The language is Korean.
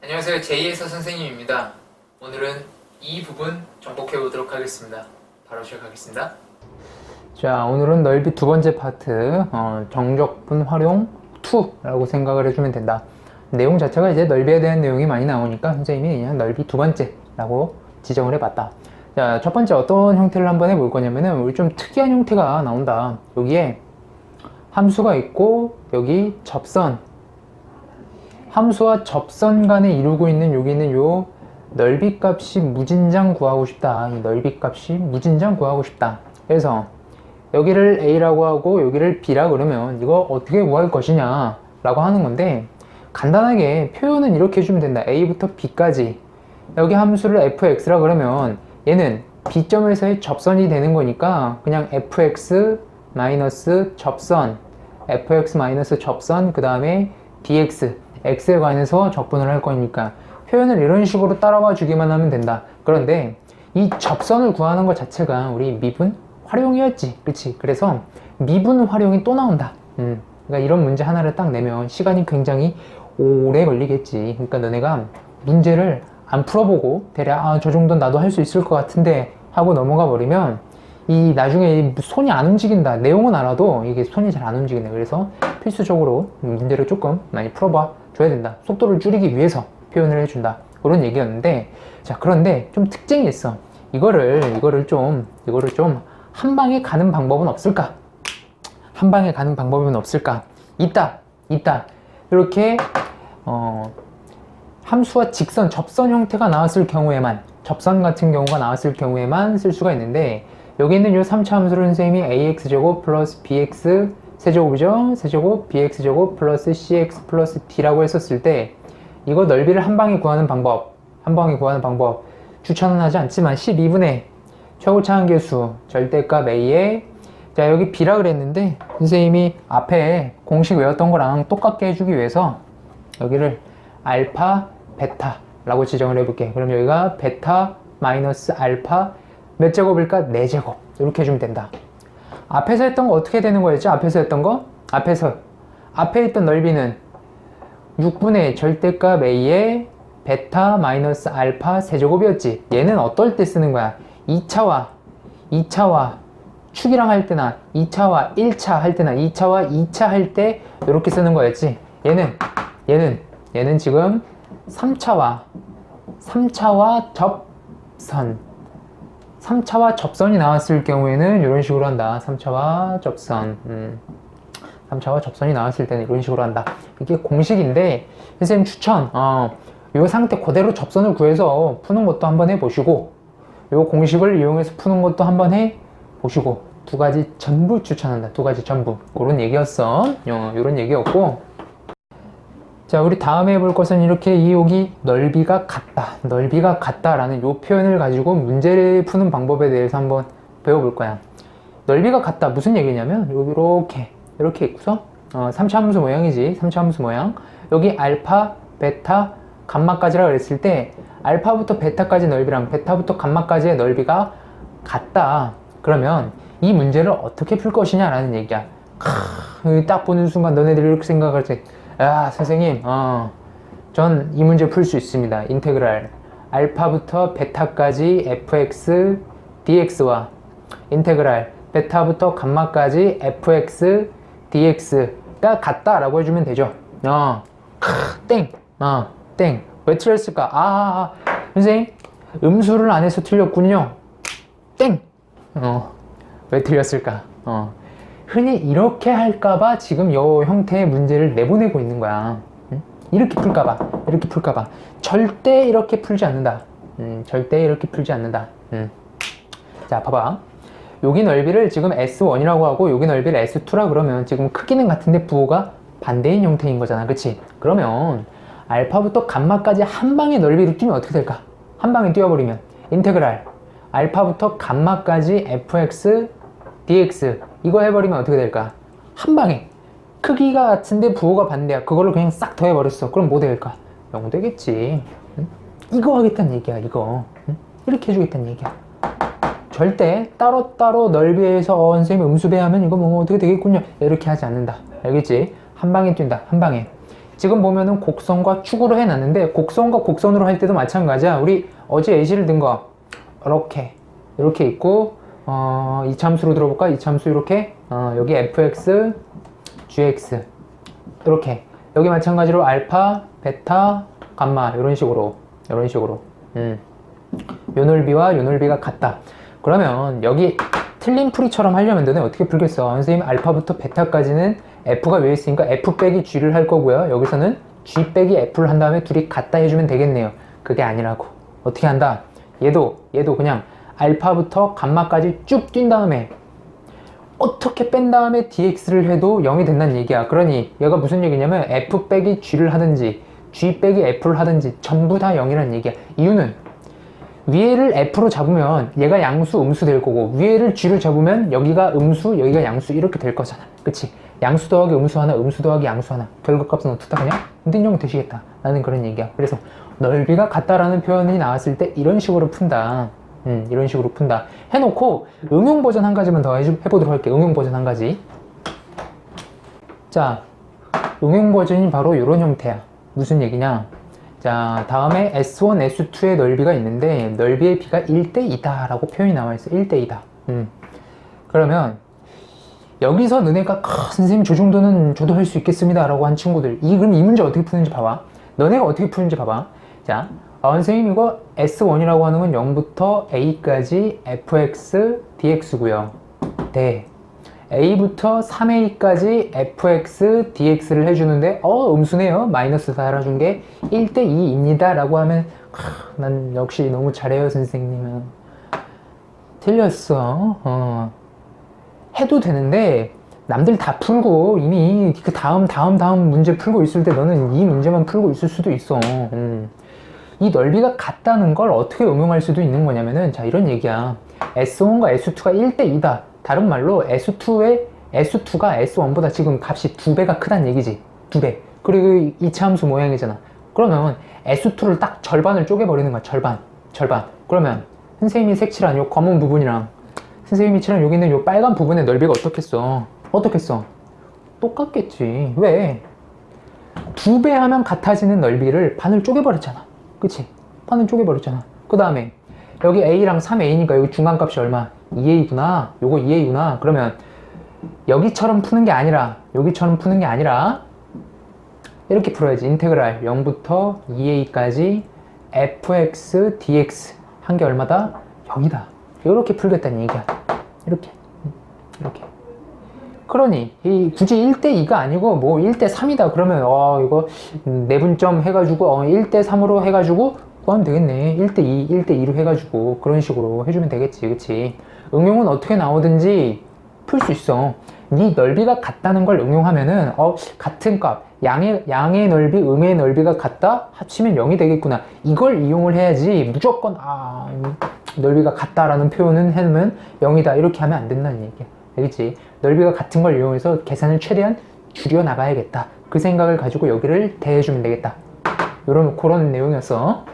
안녕하세요. 제이에서 선생님입니다. 오늘은 이 부분 정복해 보도록 하겠습니다. 바로 시작하겠습니다. 자, 오늘은 넓이 두 번째 파트, 어, 정적분 활용 2라고 생각을 해주면 된다. 내용 자체가 이제 넓이에 대한 내용이 많이 나오니까 선생님이 그냥 넓이 두 번째라고 지정을 해봤다. 자, 첫 번째 어떤 형태를 한번 해볼 거냐면은 우리 좀 특이한 형태가 나온다. 여기에 함수가 있고 여기 접선 함수와 접선 간에 이루고 있는 여기 있는 요 넓이 값이 무진장 구하고 싶다. 이 넓이 값이 무진장 구하고 싶다. 그래서 여기를 A라고 하고 여기를 B라 그러면 이거 어떻게 구할 것이냐 라고 하는 건데 간단하게 표현은 이렇게 해주면 된다. A부터 B까지 여기 함수를 fx라 그러면 얘는 B점에서의 접선이 되는 거니까 그냥 fx 마이너스 접선 fx 마이너스 접선 그 다음에 dx x에 관해서 적분을 할 거니까 표현을 이런 식으로 따라와 주기만 하면 된다. 그런데 이 접선을 구하는 것 자체가 우리 미분 활용이었지. 그치? 그래서 미분 활용이 또 나온다. 음, 그러니까 이런 문제 하나를 딱 내면 시간이 굉장히 오래 걸리겠지. 그러니까 너네가 문제를 안 풀어보고 대략 아, 저 정도는 나도 할 수 있을 것 같은데 하고 넘어가 버리면 이 나중에 손이 안 움직인다. 내용은 알아도 이게 손이 잘 안 움직이네 그래서 필수적으로 문제를 조금 많이 풀어봐 줘야 된다. 속도를 줄이기 위해서 표현을 해준다. 그런 얘기였는데 자 그런데 좀 특징이 있어. 이거를 이거를 좀 이거를 좀 한 방에 가는 방법은 없을까? 한 방에 가는 방법은 없을까? 있다 있다. 이렇게 어 함수와 직선, 접선 형태가 나왔을 경우에만 접선 같은 경우가 나왔을 경우에만 쓸 수가 있는데 여기 있는 이 3차 함수를 선생님이 ax제곱 플러스 bx 세제곱이죠? 세제곱 bx제곱 플러스 cx 플러스 d라고 했었을 때 이거 넓이를 한 방에 구하는 방법 한 방에 구하는 방법 추천은 하지 않지만 12분의 최고차항계수 절대값 a에 자 여기 b라 그랬는데 선생님이 앞에 공식 외웠던 거랑 똑같게 해주기 위해서 여기를 알파, 베타 라고 지정을 해볼게. 그럼 여기가 베타 마이너스 알파 몇 제곱일까? 4제곱. 이렇게 해주면 된다. 앞에서 했던 거 어떻게 되는 거였죠? 앞에서 했던 거? 앞에서. 앞에 있던 넓이는 6분의 절대값 a의 베타 마이너스 알파 세제곱이었지. 얘는 어떨 때 쓰는 거야? 2차와 2차와 축이랑 할 때나 2차와 1차 할 때나 2차와 2차 할 때 이렇게 쓰는 거였지. 얘는 얘는 얘는 지금 3차와 3차와 접선 3차와 접선이 나왔을 경우에는 이런 식으로 한다. 3차와 접선. 음. 3차와 접선이 나왔을 때는 이런 식으로 한다. 이게 공식인데 선생님 추천. 어, 이 상태 그대로 접선을 구해서 푸는 것도 한번 해보시고 이 공식을 이용해서 푸는 것도 한번 해보시고 두 가지 전부 추천한다. 두 가지 전부. 그런 얘기였어. 어, 이런 얘기였고 자, 우리 다음에 해볼 것은 이렇게 이 여기 넓이가 같다. 넓이가 같다라는 이 표현을 가지고 문제를 푸는 방법에 대해서 한번 배워볼 거야. 넓이가 같다. 무슨 얘기냐면, 여기 이렇게, 이렇게 있고서, 어, 3차 함수 모양이지. 3차 함수 모양. 여기 알파, 베타, 감마까지라 그랬을 때, 알파부터 베타까지 넓이랑 베타부터 감마까지의 넓이가 같다. 그러면 이 문제를 어떻게 풀 것이냐라는 얘기야. 크, 딱 보는 순간 너네들이 이렇게 생각할 때, 야 선생님. 어, 전 이 문제 풀 수 있습니다. 인테그랄. 알파부터 베타까지 fx dx와 인테그랄. 베타부터 감마까지 fx dx가 같다 라고 해주면 되죠. 어, 땡, 어, 땡. 왜 틀렸을까? 아, 아, 아, 선생님 음수를 안 해서 틀렸군요. 땡. 어, 왜 틀렸을까? 어. 흔히 이렇게 할까봐 지금 요 형태의 문제를 내보내고 있는 거야. 응? 이렇게 풀까봐, 이렇게 풀까봐. 절대 이렇게 풀지 않는다. 음, 절대 이렇게 풀지 않는다. 음. 자, 봐봐. 여기 넓이를 지금 S1이라고 하고 여기 넓이를 S2라 그러면 지금 크기는 같은데 부호가 반대인 형태인 거잖아. 그치? 그러면 알파부터 감마까지 한 방에 넓이를 뛰면 어떻게 될까? 한 방에 뛰어버리면 인테그랄 알파부터 감마까지 fx dx 이거 해버리면 어떻게 될까? 한 방에 크기가 같은데 부호가 반대야. 그걸로 그냥 싹 더해버렸어. 그럼 뭐 될까? 0 되겠지. 응? 이거 하겠다는 얘기야. 이거 응? 이렇게 해주겠다는 얘기야. 절대 따로따로 넓이에서 어, 선생님 음수 배하면 이거 뭐 어떻게 되겠군요. 이렇게 하지 않는다. 알겠지? 한 방에 뛴다. 한 방에. 지금 보면은 곡선과 축으로 해놨는데 곡선과 곡선으로 할 때도 마찬가지야. 우리 어제 예시를 든 거 이렇게 이렇게 있고 어, 이 참수로 들어볼까? 이 참수 이렇게 어, 여기 fx, gx 이렇게 여기 마찬가지로 알파, 베타, 감마 이런 식으로 이런 식으로 음. 요 넓이와 요 넓이가 같다. 그러면 여기 틀린 풀이처럼 하려면 너네 어떻게 풀겠어? 선생님 알파부터 베타까지는 f가 왜 있으니까 f 빼기 g를 할 거고요. 여기서는 g 빼기 f를 한 다음에 둘이 같다 해주면 되겠네요. 그게 아니라고. 어떻게 한다? 얘도 얘도 그냥 알파부터 감마까지 쭉 뛴 다음에 어떻게 뺀 다음에 dx를 해도 0이 된다는 얘기야. 그러니 얘가 무슨 얘기냐면 f 빼기 g를 하든지 g 빼기 f를 하든지 전부 다 0이라는 얘기야. 이유는 위에를 f로 잡으면 얘가 양수, 음수 될 거고 위에를 g를 잡으면 여기가 음수, 여기가 양수 이렇게 될 거잖아. 그치? 양수 더하기 음수 하나, 음수 더하기 양수 하나. 결과값은 어떻다 그냥? 흔든용 되시겠다. 라는 그런 얘기야. 그래서 넓이가 같다라는 표현이 나왔을 때 이런 식으로 푼다. 음, 이런 식으로 푼다. 해놓고 응용 버전 한 가지만 더 해보도록 할게요. 응용 버전 한 가지. 자, 응용 버전이 바로 이런 형태야. 무슨 얘기냐? 자, 다음에 S1, S2의 넓이가 있는데 넓이의 비가 1대2다 라고 표현이 나와 있어. 1대2다. 음. 그러면 여기서 너네가 아, 선생님 저 정도는 저도 할 수 있겠습니다 라고 한 친구들 이 그럼 이 문제 어떻게 푸는지 봐봐 너네가 어떻게 푸는지 봐봐 자 아, 선생님 이거 S1이라고 하는 건 0부터 A까지 fx dx고요 네 A부터 3A까지 fx dx를 해주는데 어 음수네요 마이너스 4 알아준 게 1대 2입니다 라고 하면 하, 난 역시 너무 잘해요 선생님은 틀렸어 어. 해도 되는데 남들 다 풀고 이미 그 다음 다음 다음 문제 풀고 있을 때 너는 이 문제만 풀고 있을 수도 있어. 음. 이 넓이가 같다는 걸 어떻게 응용할 수도 있는 거냐면은 자 이런 얘기야. S1과 S2가 1대 2다. 다른 말로 S2의 S2가 S1보다 지금 값이 두 배가 크다는 얘기지. 두 배. 그리고 이 차함수 모양이잖아. 그러면 S2를 딱 절반을 쪼개버리는 거야. 절반. 절반. 그러면 선생님이 색칠한 요 검은 부분이랑 선생님이 칠한 여기 있는 요 빨간 부분의 넓이가 어떻겠어? 어떻겠어? 똑같겠지. 왜? 두 배 하면 같아지는 넓이를 반을 쪼개버렸잖아. 그치? 반을 쪼개버렸잖아. 그 다음에 여기 A랑 3A니까 여기 중간값이 얼마? 2A구나. 요거 2A구나. 그러면 여기처럼 푸는 게 아니라 여기처럼 푸는 게 아니라 이렇게 풀어야지. 인테그랄 0부터 2A까지 fx dx 한 게 얼마다? 0이다. 이렇게 풀겠다는 얘기야. 이렇게. 이렇게. 그러니 이 굳이 1대2가 아니고 뭐 1대3이다 그러면 어 이거 내분점 해가지고 어 1대3으로 해가지고 구하면 되겠네. 1대2 1대2로 해가지고 그런 식으로 해주면 되겠지 그치? 응용은 어떻게 나오든지 풀 수 있어. 네 넓이가 같다는 걸 응용하면은 어 같은 값 양의 양의 넓이 음의 넓이가 같다? 합치면 0이 되겠구나. 이걸 이용을 해야지 무조건 아 넓이가 같다라는 표현은 해놓으면 0이다. 이렇게 하면 안 된다는 얘기야 알겠지? 넓이가 같은 걸 이용해서 계산을 최대한 줄여 나가야겠다. 그 생각을 가지고 여기를 대해주면 되겠다. 이런 그런 내용이었어.